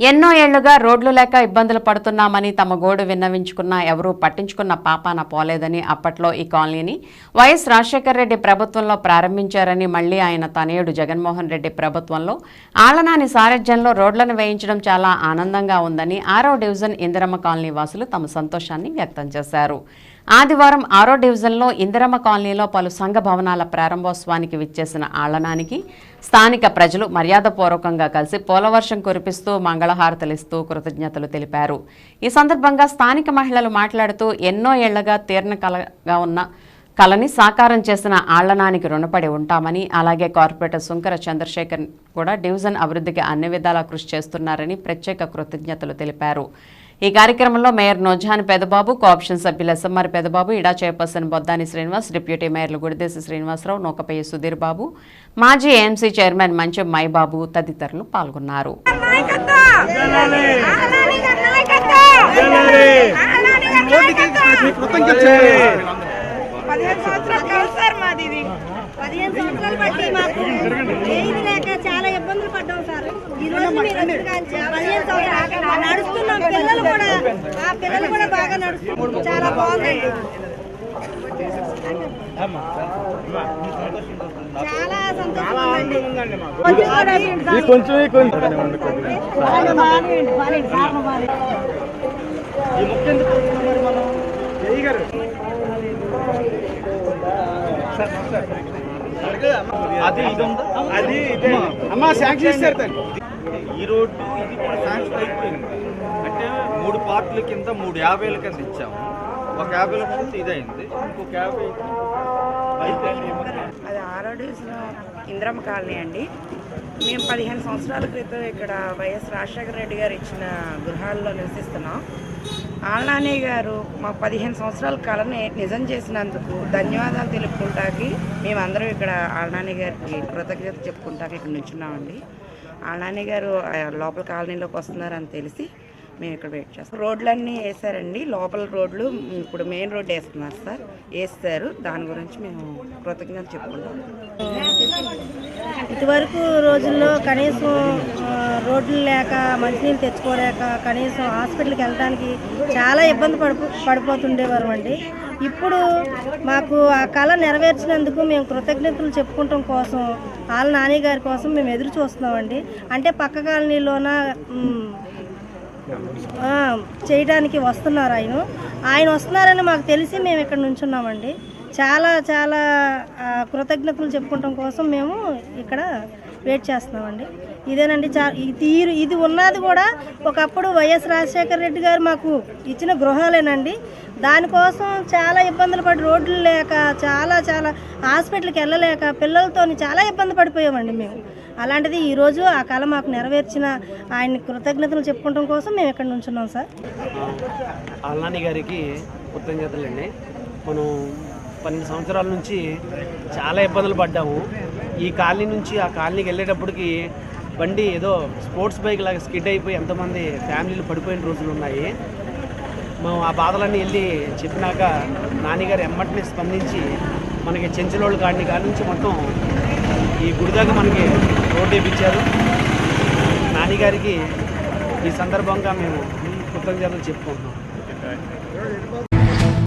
ఎన్నో ఏళ్ళుగా రోడ్లు లేక ఇబ్బందులు పడుతున్నామని తమ గోడు విన్నవించుకున్నా ఎవరూ పట్టించుకున్న పాపాన పోలేదని అప్పట్లో ఈ కాలనీని వైఎస్ రాజశేఖర రెడ్డి ప్రభుత్వంలో ప్రారంభించారని మళ్ళీ ఆయన తనయుడు జగన్మోహన్ రెడ్డి ప్రభుత్వంలో ఆలనాని సారథ్యంలో రోడ్లను వేయించడం చాలా ఆనందంగా ఉందని ఆరో డివిజన్ ఇందిరమ్మ కాలనీ వాసులు తమ సంతోషాన్ని వ్యక్తం చేశారు. ఆదివారం ఆరో డివిజన్లో ఇందిరమ్మ కాలనీలో పలు సంఘ భవనాల ప్రారంభోత్సవానికి విచ్చేసిన ఆళ్ళనానికి స్థానిక ప్రజలు మర్యాదపూర్వకంగా కలిసి పోలవర్షం కురిపిస్తూ మంగళహారతలిస్తూ కృతజ్ఞతలు తెలిపారు. ఈ సందర్భంగా స్థానిక మహిళలు మాట్లాడుతూ ఎన్నో ఏళ్ళగా తీర్ణ కలగా ఉన్న కళని సాకారం చేసిన ఆళ్ళనానికి రుణపడి ఉంటామని అలాగే కార్పొరేటర్ సుంకర చంద్రశేఖర్ కూడా డివిజన్ అభివృద్ధికి అన్ని విధాలా కృషి చేస్తున్నారని ప్రత్యేక కృతజ్ఞతలు తెలిపారు. ఈ కార్యక్రమంలో మేయర్ నోజాన్ పెదబాబు కోఆప్షన్ సభ్యులు ఎస్ఎంఆర్ పెదబాబు ఇడా చైర్పర్సన్ బొద్దాని శ్రీనివాస్ డిప్యూటీ మేయర్లు గుడిదేశి శ్రీనివాసరావు నూకపయ్య సుధీర్ బాబు మాజీ ఏఎంసీ చైర్మన్ మంచం మైబాబు తదితరులు పాల్గొన్నారు. పదిహేను సంవత్సరాలు కాదు సార్ మాది ఇది. పదిహేను సంవత్సరాలు బట్టి మాకు. ఇబ్బందులు పడ్డాం సార్. ఈ రోజు మీరు నడుస్తున్నాం. పిల్లలు కూడా ఆ పిల్లలు కూడా బాగా నడుస్తున్నారు. చాలా బాగుందండి. చాలా సంతోషం ఉందండి. కొంచెం కొంచెం అది అది ఇదే. అమ్మా శాంక్షన్ ఇస్తారు ఈ రోడ్డు ఇది కూడా శాంక్షన్ అయిపోయింది. అంటే మూడు పార్ట్ల కింద మూడు యాభైల కింద ఇచ్చాము. ఒక యాభై లక్షలు ఇదైంది. ఇంకొక యాభై అది ఆరో ఇంద్రమ్మ కాలనీ అండి. మేము పదిహేను సంవత్సరాల క్రితం ఇక్కడ వైఎస్ రాజశేఖర రెడ్డి గారు ఇచ్చిన గృహాల్లో నివసిస్తున్నాం. ఆళ్ళనాని గారు మా పదిహేను సంవత్సరాల కళని నిజం చేసినందుకు ధన్యవాదాలు తెలుపుకుంటాకి మేమందరం ఇక్కడ ఆళ్ళనాని గారికి కృతజ్ఞత చెప్పుకుంటాకి ఇక్కడ నుంచున్నామండి. ఆళ్ళనాని గారు లోపల కాలనీలోకి వస్తున్నారని తెలిసి మేము ఇక్కడ వెయిట్ చేస్తాం. రోడ్లన్నీ వేసారండి. లోపల రోడ్లు ఇప్పుడు మెయిన్ రోడ్ వేస్తున్నారు సార్. వేస్తారు. దాని గురించి మేము కృతజ్ఞత చెప్పుకుంటాం. ఇదివరకు రోజుల్లో కనీసం రోడ్లు లేక మంచినీళ్ళు తెచ్చుకోలేక కనీసం హాస్పిటల్కి వెళ్ళడానికి చాలా ఇబ్బంది పడిపో పడిపోతుండేవారు అండి. ఇప్పుడు మాకు ఆ కళ నెరవేర్చినందుకు మేము కృతజ్ఞతలు చెప్పుకుంటాం కోసం వాళ్ళ నాని గారి కోసం మేము ఎదురు చూస్తున్నామండి అంటే పక్క కాలనీలోన చేయడానికి వస్తున్నారు ఆయన. ఆయన వస్తున్నారని మాకు తెలిసి మేము ఇక్కడ నుంచున్నామండి. చాలా చాలా కృతజ్ఞతలు చెప్పుకోవటం కోసం మేము ఇక్కడ వెయిట్ చేస్తున్నామండి. ఇదేనండి చా తీరు ఇది ఉన్నది కూడా ఒకప్పుడు వైఎస్ రాజశేఖర రెడ్డి గారు మాకు ఇచ్చిన గృహాలేనండి. దానికోసం చాలా ఇబ్బందులు పడి రోడ్లు లేక చాలా చాలా హాస్పిటల్కి వెళ్ళలేక పిల్లలతో చాలా ఇబ్బంది పడిపోయామండి మేము. అలాంటిది ఈరోజు ఆ కళ మాకు నెరవేర్చిన ఆయన కృతజ్ఞతలు చెప్పుకోవడం కోసం మేము ఇక్కడ నుంచున్నాం సార్. అల్లాని గారికి కృతజ్ఞతలండి. మనం పన్నెండు సంవత్సరాల నుంచి చాలా ఇబ్బందులు పడ్డాము. ఈ కాలనీ నుంచి ఆ కాలనీకి వెళ్ళేటప్పటికి బండి ఏదో స్పోర్ట్స్ బైక్ లాగా స్కిడ్ అయిపోయి ఎంతమంది ఫ్యామిలీలు పడిపోయిన రోజులు ఉన్నాయి. మేము ఆ బాధలన్నీ వెళ్ళి చెప్పినాక నాన్నగారు ఎమ్మటిని స్పందించి మనకి చెంచులోళ్ళు కాడిని కాడి నుంచి మొత్తం ఈ గుడిదాకా మనకి రోడ్డు వేయించారు నాన్నగారికి ఈ సందర్భంగా మేము కృతజ్ఞతలు చెప్పుకుంటున్నాం.